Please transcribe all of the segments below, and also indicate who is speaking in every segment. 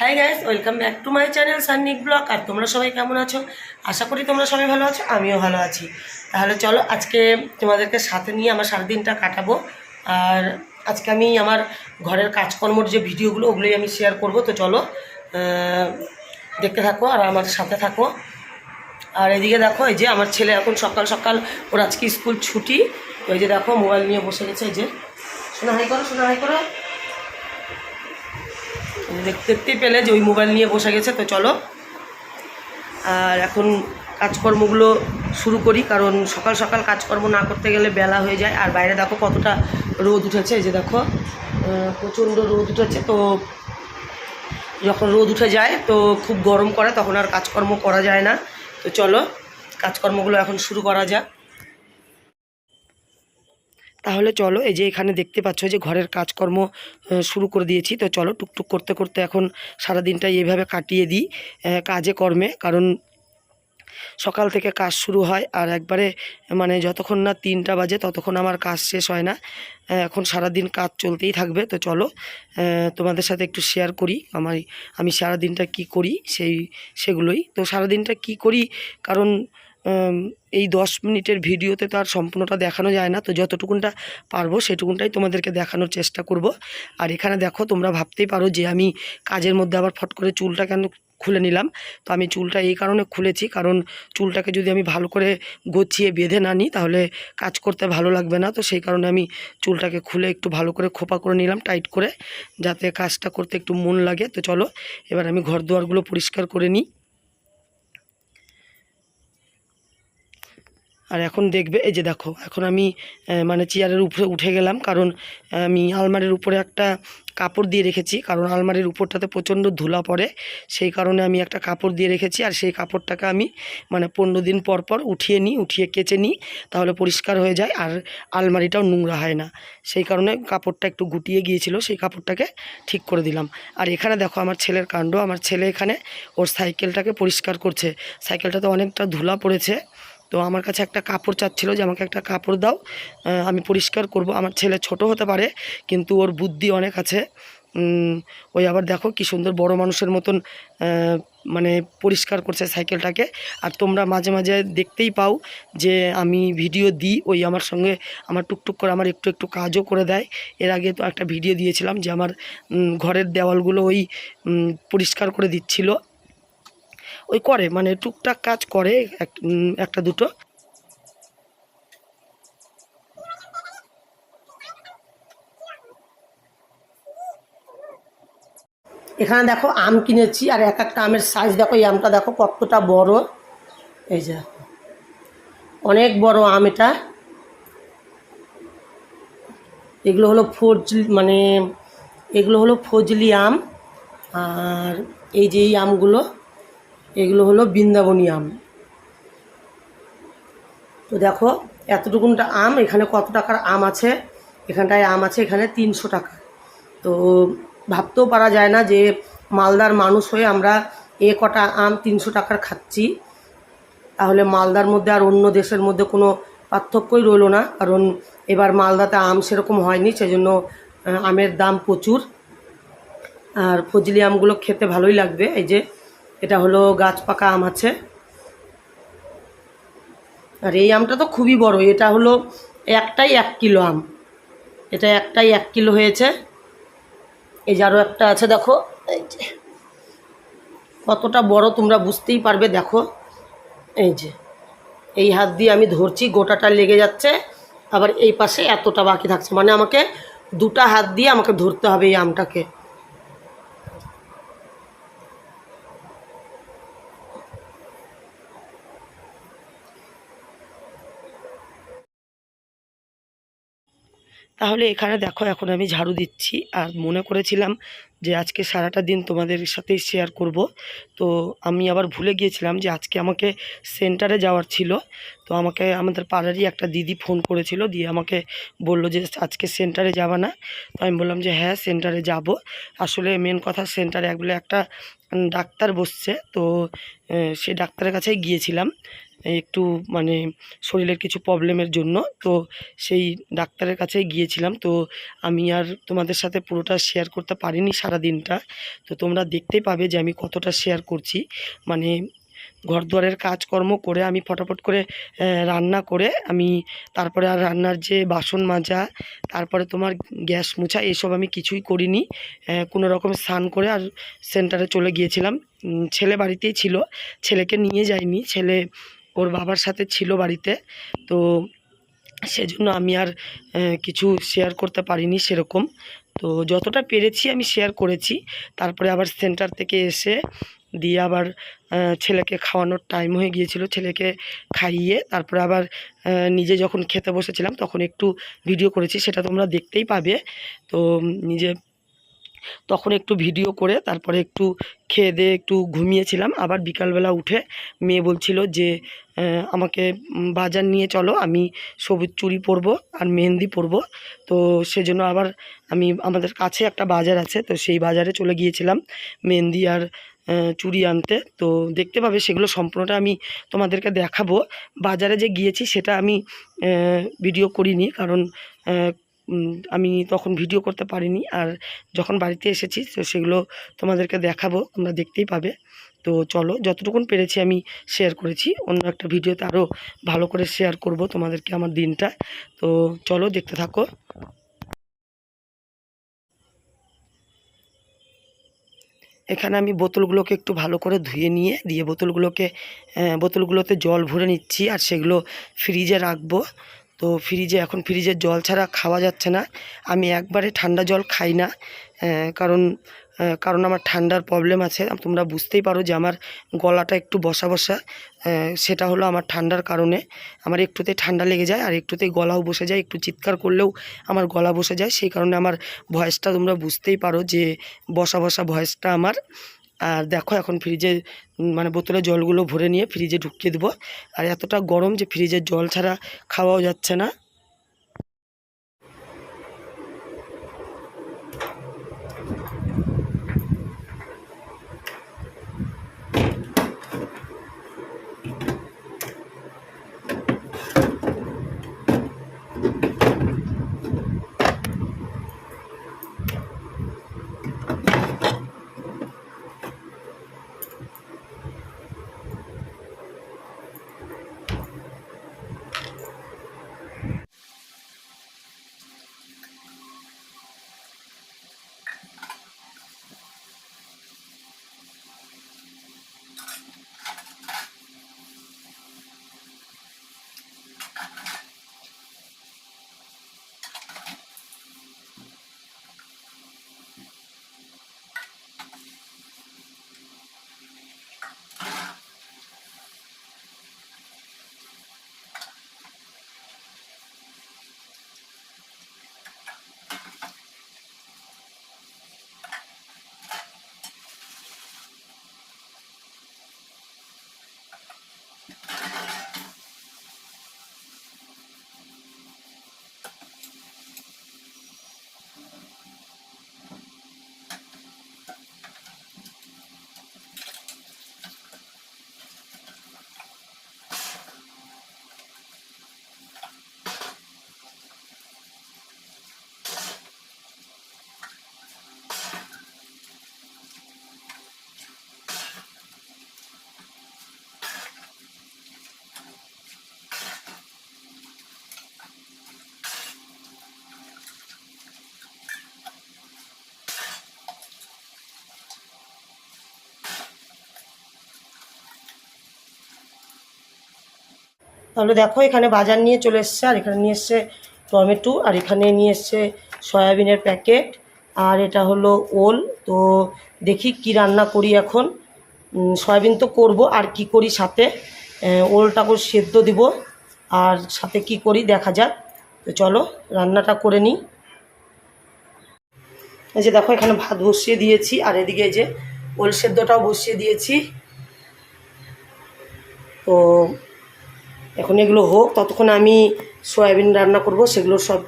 Speaker 1: Hi guys welcome back to my channel Sannik vlog আর তোমরা সবাই কেমন আছো? আশা করি তোমরা সবাই ভালো আছো, আমিও ভালো আছি। তাহলে চলো আজকে তোমাদেরকে সাথে নিয়ে আমার সারাদিনটা কাটাবো। আর আজকে আমি আমার ঘরের কাজকর্মর যে ভিডিওগুলো, ওগুলোই আমি শেয়ার করব। তো চলো দেখতে থাকো আর আমার সাথে থাকো। আর এদিকে দেখো, এই যে আমার ছেলে এখন সকাল সকাল, ওর আজকে স্কুল ছুটি। ওই যে দেখো, মোবাইল নিয়ে বসে গেছে, এই যে। শোনা, হাই করো, শোনা, হাই করো। দেখতে পেলে যে ওই মোবাইল নিয়ে বসে গেছে, তো চলো। আর এখন কাজকর্মগুলো শুরু করি, কারণ সকাল সকাল কাজকর্ম না করতে গেলে বেলা হয়ে যায়। আর বাইরে দেখো কতটা রোদ উঠেছে যে দেখো প্রচণ্ড রোদ উঠেছে। তো যখন রোদ উঠে যায়, তো খুব গরম করে, তখন আর কাজকর্ম করা যায় না। তো চলো, কাজকর্মগুলো এখন শুরু করা যাক। তাহলে চলো, এই যে এখানে দেখতে পাচ্ছ যে ঘরের কাজকর্ম শুরু করে দিয়েছি। তো চলো, টুকটুক করতে করতে এখন সারাদিনটা এইভাবে কাটিয়ে দিই কাজে কর্মে। কারণ সকাল থেকে কাজ শুরু হয় আর একবারে মানে যতক্ষণ না তিনটা বাজে ততক্ষণ আমার কাজ শেষ হয় না। এখন সারাদিন কাজ চলতেই থাকবে। তো চলো তোমাদের সাথে একটু শেয়ার করি আমার, আমি সারাদিনটা কি করি, সেই, সেগুলোই। তো সারাদিনটা কি করি? কারণ এই দশ মিনিটের ভিডিওতে তো আর সম্পূর্ণটা দেখানো যায় না। তো যতটুকুনটা পারব সেটুকুনটাই তোমাদেরকে দেখানোর চেষ্টা করব। আর এখানে দেখো, তোমরা ভাবতেই পারো যে আমি কাজের মধ্যে আবার ফট করে চুলটা কেন খুলে নিলাম? তো আমি চুলটা এই কারণে খুলেছি, কারণ চুলটাকে যদি আমি ভালো করে গছিয়ে বেঁধে না নিই, তাহলে কাজ করতে ভালো লাগবে না। তো সেই কারণে আমি চুলটাকে খুলে একটু ভালো করে খোপা করে নিলাম টাইট করে, যাতে কাজটা করতে একটু মন লাগে। তো চলো, এবার আমি ঘর দুয়ারগুলো পরিষ্কার করে নিই। আর এখন দেখবে, এই যে দেখো, এখন আমি মানে চেয়ারের উপরে উঠে গেলাম, কারণ আমি আলমারির উপরে একটা কাপড় দিয়ে রেখেছি, কারণ আলমারির উপরটাতে প্রচণ্ড ধুলা পড়ে, সেই কারণে আমি একটা কাপড় দিয়ে রেখেছি, আর সেই কাপড়টাকে আমি মানে পনেরো দিন পর পর উঠিয়ে নিই, উঠিয়ে কেচে নিই, তাহলে পরিষ্কার হয়ে যায়, আর আলমারিটাও নোংরা হয় না। সেই কারণে কাপড়টা একটু গুটিয়ে গিয়েছিল, সেই কাপড়টাকে ঠিক করে দিলাম। আর এখানে দেখো, আমার ছেলের কাণ্ড, আমার ছেলে এখানে ওর সাইকেলটাকে পরিষ্কার করছে, সাইকেলটাতে অনেকটা ধুলা পড়েছে তো আমার কাছে একটা কাপড় চাচ্ছিল যে আমাকে একটা কাপড় দাও আমি পরিষ্কার করব। আমার ছেলে ছোট হতে পারে, কিন্তু ওর বুদ্ধি অনেক আছে। ওই আবার দেখো কি সুন্দর বড় মানুষের মতন মানে পরিষ্কার করছে সাইকেলটাকে। আর তোমরা মাঝে মাঝে দেখতেই পাও যে আমি ভিডিও দিই, ওই আমার সঙ্গে আমার টুকটুক করে আমার একটু একটু কাজও করে দেয়। এর আগে তো একটা ভিডিও দিয়েছিলাম যে আমার ঘরের দেওয়ালগুলো ওই পরিষ্কার করে দিচ্ছিল। ওই করে মানে টুকটাক কাজ করে এক- একটা দুটো। এখানে দেখো আম কিনেছি, আর এক একটা আমের সাইজ দেখো, এই আমটা দেখো কতটা বড়। এই যে অনেক বড় আম এটা। এগুলো হলো ফজলি মানে এগুলো হলো ফজলি আম, আর এই যে এই আমগুলো। এগুলো হলো বৃন্দাবনী আম। তো দেখো, এতটুকুনটা আম, এখানে কত টাকার আম আছে? এখানটায় আম আছে, এখানে তিনশো টাকা। তো ভাবতেও পারা যায় না যে মালদার মানুষ হয়ে আমরা এ কটা আম তিনশো টাকার খাচ্ছি। তাহলে মালদার মধ্যে আর অন্য দেশের মধ্যে কোনো পার্থক্যই রইল না। কারণ এবার মালদাতে আম সেরকম হয়নি, সেজন্য আমের দাম প্রচুর। আর ফজলি আমগুলো খেতে ভালোই লাগবে। এই যে এটা হলো গাছ পাকা আম আছে। আর এই আমটা তো খুবই বড়, এটা হলো একটাই এক কিলো আম। এটা একটাই এক কিলো হয়েছে। এই যে আরও একটা আছে, দেখো। এই যে। কতটা বড় তোমরা বুঝতেই পারবে, দেখো। এই যে। এই হাত দিয়ে আমি ধরছি, গোটাটা লেগে যাচ্ছে। আবার এই পাশে এতটা বাকি থাকছে। মানে আমাকে দুটা হাত দিয়ে আমাকে ধরতে হবে এই আমটাকে। তাহলে এখানে দেখো, এখন আমি ঝাড়ু দিচ্ছি। আর মনে করেছিলাম যে আজকে সারাটা দিন তোমাদের সাথেই শেয়ার করব। তো আমি আবার ভুলে গিয়েছিলাম যে আজকে আমাকে সেন্টারে যাওয়ার ছিল। তো আমাকে, আমাদের পাড়ারই একটা দিদি ফোন করেছিল। দিয়ে আমাকে বলল যে, আজকে সেন্টারে যাবা না? তো আমি বললাম যে হ্যাঁ সেন্টারে যাব। আসলে মেন কথা সেন্টারে একবেলা একটা ডাক্তার বসছে। তো সে ডাক্তারের কাছেই গিয়েছিলাম। একটু মানে শরীরের কিছু প্রবলেমের জন্য, তো সেই ডাক্তারের কাছে গিয়েছিলাম। তো আমি আর তোমাদের সাথে পুরোটা শেয়ার করতে পারিনি সারা দিনটা তো তোমরা দেখতে পাবে যে আমি কতটা শেয়ার করছি। মানে ঘরদুয়ারের কাজকর্ম করে আমি ফটাফট করে রান্না করে আমি তারপরে আর রান্নার যে বাসন মাজা, তারপরে তোমার গ্যাস মোছা, এসব আমি কিছুই করিনি। কোনো রকম স্নান করে আর সেন্টারে চলে গিয়েছিলাম। ছেলে বাড়িতেই ছিল। ছেলেকে নিয়ে যাইনি। ছেলে ওর বাবার সাথে ছিল বাড়িতে, তো সেজন্য আমি আর কিছু শেয়ার করতে পারিনি সেরকম। তো যতটা পেরেছি আমি শেয়ার করেছি। তারপরে আবার সেন্টার থেকে এসে দিয়ে আবার ছেলেকে খাওয়ানোর টাইম হয়ে গিয়েছিল ছেলেকে খাইয়ে। তারপরে আবার নিজে যখন খেতে বসেছিলাম তখন একটু ভিডিও করেছি, সেটা তোমরা দেখতেই পাবে। তো নিজে তখন একটু ভিডিও করে তারপরে একটু খেয়ে দিয়ে একটু ঘুমিয়েছিলাম। আবার বিকালবেলা উঠে মেয়ে বলছিল যে আমাকে বাজার নিয়ে চলো, আমি সবুজ চুড়ি পরবো আর মেহেন্দি পরবো। তো সেজন্য আবার আমি, আমাদের কাছে একটা বাজার আছে, তো সেই বাজারে চলে গিয়েছিলাম মেহেন্দি আর চুড়ি আনতে। তো দেখতে পাবে সেগুলো সম্পূর্ণটা আমি তোমাদেরকে দেখাবো। বাজারে যে গিয়েছি সেটা আমি ভিডিও করিনি কারণ আমি তখন ভিডিও করতে পারিনি। আর যখন বাড়িতে এসেছি, তো সেগুলো তোমাদেরকে দেখাবো, তোমরা দেখতেই পাবে। তো চলো, যতটুকুন পেরেছি আমি শেয়ার করেছি। অন্য একটা ভিডিওতে আরও ভালো করে শেয়ার করব তোমাদেরকে আমার দিনটা। তো চলো, দেখতে থাকো। এখানে আমি বোতলগুলোকে একটু ভালো করে ধুয়ে নিয়ে, দিয়ে বোতলগুলোকে বোতলগুলোতে জল ভরে নিচ্ছি। আর সেগুলো ফ্রিজে রাখব। তো ফ্রিজে এখন ফ্রিজের জল ছাড়া খাওয়া যাচ্ছে না। আমি একবারে ঠান্ডা জল খাই না কারণ কারণ আমার ঠান্ডার প্রবলেম আছে। তোমরা বুঝতেই পারো যে আমার গলাটা একটু বসা বসা সেটা হলো আমার ঠান্ডার কারণে। আমার একটুতে ঠান্ডা লেগে যায়, আর একটুতেই গলাও বসে যায়। একটু চিৎকার করলেও আমার গলা বসে যায়। সেই কারণে আমার ভয়েসটা তোমরা বুঝতেই পারো যে বসা বসা ভয়েসটা আমার আর দেখো এখন ফ্রিজে মানে বোতলে জলগুলো ভরে নিয়ে ফ্রিজে ঢুকিয়ে দেবো। আর এতটা গরম যে ফ্রিজের জল ছাড়া খাওয়াও যাচ্ছে না। তাহলে দেখো এখানে বাজার নিয়ে চলে এসছে আর এখানে নিয়ে এসছে টমেটো আর এখানে নিয়ে এসছে সয়াবিনের প্যাকেট আর এটা হলো ওল। তো দেখি কি রান্না করি এখন। সয়াবিন তো করব আর কি করি সাথে? আহ, ওলটাকে সেদ্ধ দিব আর সাথে কি করি দেখা যাক। তো চলো রান্নাটা করে নিই। এই যে দেখো এখানে ভাত বসিয়ে দিয়েছি আর এদিকে যে ওল সেদ্ধটাও বসিয়ে দিয়েছি। তো এখন এগুলো হোক, ততক্ষণ আমি সয়াবিন রান্না করব, সেগুলো সব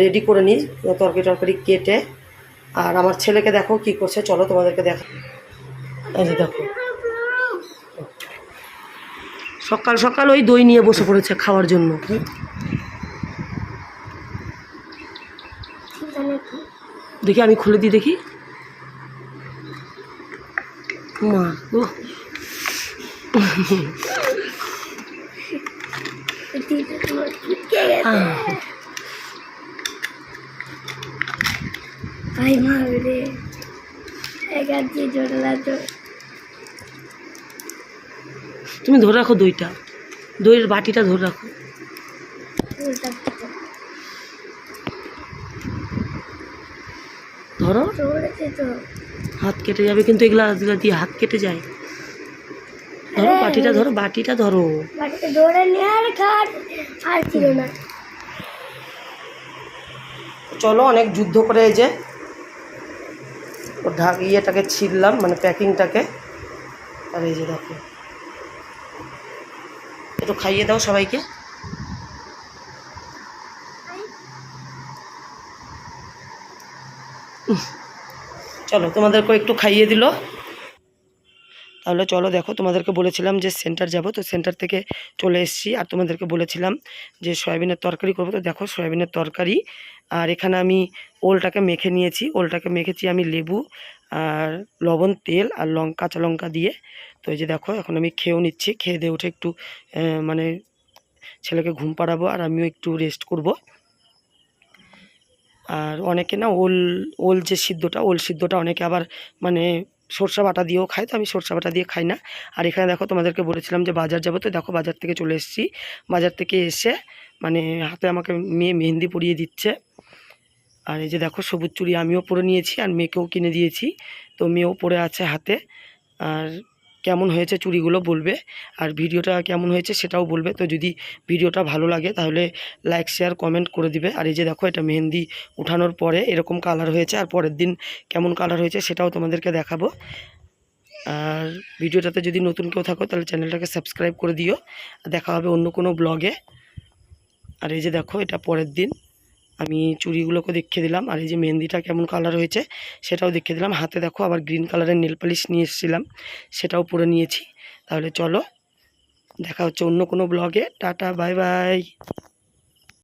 Speaker 1: রেডি করে নিই, তরকারি টরকারি কেটে। আর আমার ছেলেকে দেখো কি করছে, চলো তোমাদেরকে দেখো। দেখো। সকাল সকাল ওই দই নিয়ে বসে পড়েছে খাওয়ার জন্য। দেখি আমি খুলে দিই দেখি। মা
Speaker 2: ভাই মা রে তো
Speaker 1: তুমি ধরে রাখো দইটা। দইয়ের বাটিটা ধরে রাখো। ধরো। হাত কেটে যাবে কিন্তু এগুলা দিয়ে হাত কেটে যায়। ধরো বাটিটা ধরো বাটিটা ধরো।
Speaker 2: বাড়িতে দৌড়ে নিয়ে খাট আর ছিল না।
Speaker 1: চলো অনেক যুদ্ধ করে এই যে ঢাক ইয়েটাকে ছিললাম মানে প্যাকিংটাকে। আর এই যে দেখো। একটু খাইয়ে দাও সবাইকে। চলো তোমাদেরকে একটু খাইয়ে দিল। তাহলে চলো দেখো, তোমাদেরকে বলেছিলাম যে সেন্টার যাব, তো সেন্টার থেকে চলে এসেছি। আর তোমাদেরকে বলেছিলাম যে সয়াবিনের তরকারি করব। তো দেখো, সয়াবিনের তরকারি, আর এখানে আমি ওলটাকে মেখে নিয়েছি। ওলটাকে মেখেছি আমি লেবু আর লবণ, তেল আর লঙ্কা কাঁচা লঙ্কা দিয়ে। তো এই যে দেখো, এখন আমি খেয়েও নিচ্ছি। খেয়ে দিয়ে উঠে একটু মানে ছেলেকে ঘুম পাড়াবো আর আমিও একটু রেস্ট করব। আর অনেকে না ওল ওল যে সিদ্ধটা, ওল সিদ্ধটা অনেকে আবার মানে সরষা বাটা দিয়েও খাই তো আমি সরষা বাটা দিয়ে খাই না। আর এখানে দেখো তোমাদেরকে বলেছিলাম যে বাজার যাব, তো দেখো বাজার থেকে চলে এসেছি। বাজার থেকে এসে মানে হাতে আমাকে মেয়ে মেহেন্দি পরিয়ে দিচ্ছে। আর এই যে দেখো সবুজ চুড়ি আমিও পরে নিয়েছি, আর মেয়েকেও কিনে দিয়েছি। তো মেয়েও পরে আছে হাতে। আর কেমন হয়েছে চুড়িগুলো বলবে আর ভিডিওটা কেমন হয়েছে সেটাও বলবে। তো যদি ভিডিওটা ভালো লাগে তাহলে লাইক, শেয়ার, কমেন্ট করে দিবে। আর এই যে দেখো এটা মেহেন্দি উঠানোর পরে এরকম কালার হয়েছে আর পরের দিন কেমন কালার হয়েছে সেটাও তোমাদেরকে দেখাবো। আর ভিডিওটাতে যদি নতুন কেউ থাকো তাহলে চ্যানেলটাকে সাবস্ক্রাইব করে দিও। দেখা হবে অন্য কোনো ব্লগে। আর এই যে দেখো এটা পরের দিন। আমি চুড়িগুলোকে দেখিয়ে দিলাম, আর এই যে মেহেন্দিটা কেমন কালার হয়েছে সেটাও দেখিয়ে দিলাম। হাতে দেখো আবার গ্রিন কালারের নেল পালিশ নিয়ে এসেছিলাম, সেটাও পরে নিয়েছি। তাহলে চলো, দেখা হচ্ছে অন্য কোনো ব্লগে টাটা বাই বাই